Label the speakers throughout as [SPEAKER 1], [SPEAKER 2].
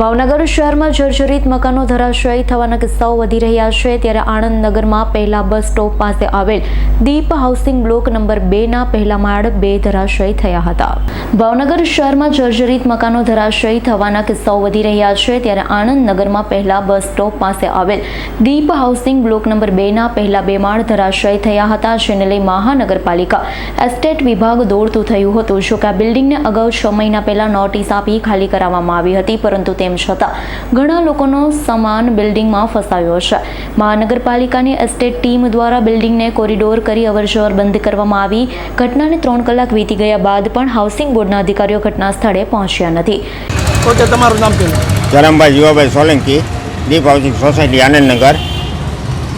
[SPEAKER 1] ભાવનગર શહેરમાં જર્જરિત મકાનો ધરાશયી થવાના કિસ્સાઓ વધી રહ્યા છે. ત્યારે આણંદ નગરમાં પહેલા બસ સ્ટોપ પાસે આવેલ દીપ હાઉસિંગ બ્લોક નંબર બે ના પહેલા માળ બે ધરાશયી થયા હતા. ભાવનગર શહેરમાં જર્જરિત મકાનો ધરાશયી થવાના કિસ્સાઓ વધી રહ્યા છે. ત્યારે આણંદ નગરમાં પહેલા બસ સ્ટોપ પાસે આવેલ દીપ હાઉસિંગ બ્લોક નંબર બે ના પહેલા બે માળ ધરાશયી થયા હતા, જેને લઈ મહાનગરપાલિકા એસ્ટેટ વિભાગ દોડતું થયું હતું. જો કે આ બિલ્ડિંગને અગાઉ છ મહિના પહેલા નોટિસ આપી ખાલી કરાવવામાં આવી હતી, પરંતુ તેમ છતાં ઘણા લોકોનો સામાન બિલ્ડિંગમાં ફસાયો છે. મહાનગરપાલિકાની એસ્ટેટ ટીમ દ્વારા બિલ્ડિંગને કોરિડોર કરી અવરજવર બંધ કરવામાં આવી. ઘટનાને ત્રણ કલાક વીતી ગયા બાદ પણ હાઉસિંગ બોર્ડના અધિકારીઓ ઘટના સ્થળે પહોંચ્યા નથી.
[SPEAKER 2] તમારું નામ કહો
[SPEAKER 3] જરમભાઈ જીવાભાઈ સોલંકી દીપ હાઉસિંગ સોસાયટી આનંદનગર.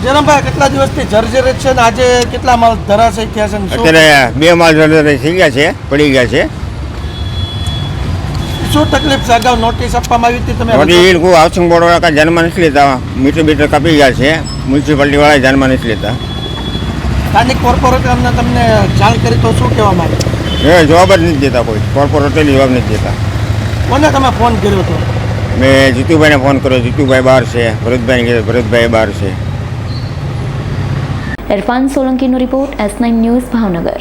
[SPEAKER 2] જયરામભાઈ કેટલા દિવસથી જર્જરિત છે આજે કેટલા માલ ધરાશય થયા છે
[SPEAKER 3] અત્યારે બે માલ જર્જરી થઈ ગયા છે પડી ગયા છે.
[SPEAKER 2] શું તકલીફ છે? અગાઉ નોટિસ આપવામાં આવી હતી તમે
[SPEAKER 3] મોટી ઈડ કોઈ હાઉસિંગ બોર્ડ વાળા કાંઈ ધ્યાનમાં નથી લેતા. મીટર બીટર કાપી ગયા છે. મ્યુનિસિપાલિટી વાળા ધ્યાનમાં નથી લેતા.
[SPEAKER 2] સ્થાનિક કોર્પોરેટરને તમને જાણ કરી તો શું કહેવા માંગે?
[SPEAKER 3] એ જવાબ જ નથી દેતા કોઈ. કોર્પોરેટર જવાબ નથી દેતા.
[SPEAKER 2] કોને તમે ફોન કર્યો હતો?
[SPEAKER 3] મેં જીતુભાઈને ફોન કર્યો. જીતુભાઈ બહાર છે. ભરતભાઈને કીધું ભરતભાઈ બહાર છે.
[SPEAKER 1] Irfan સોલંકીનો report S nine news Bhavnagar.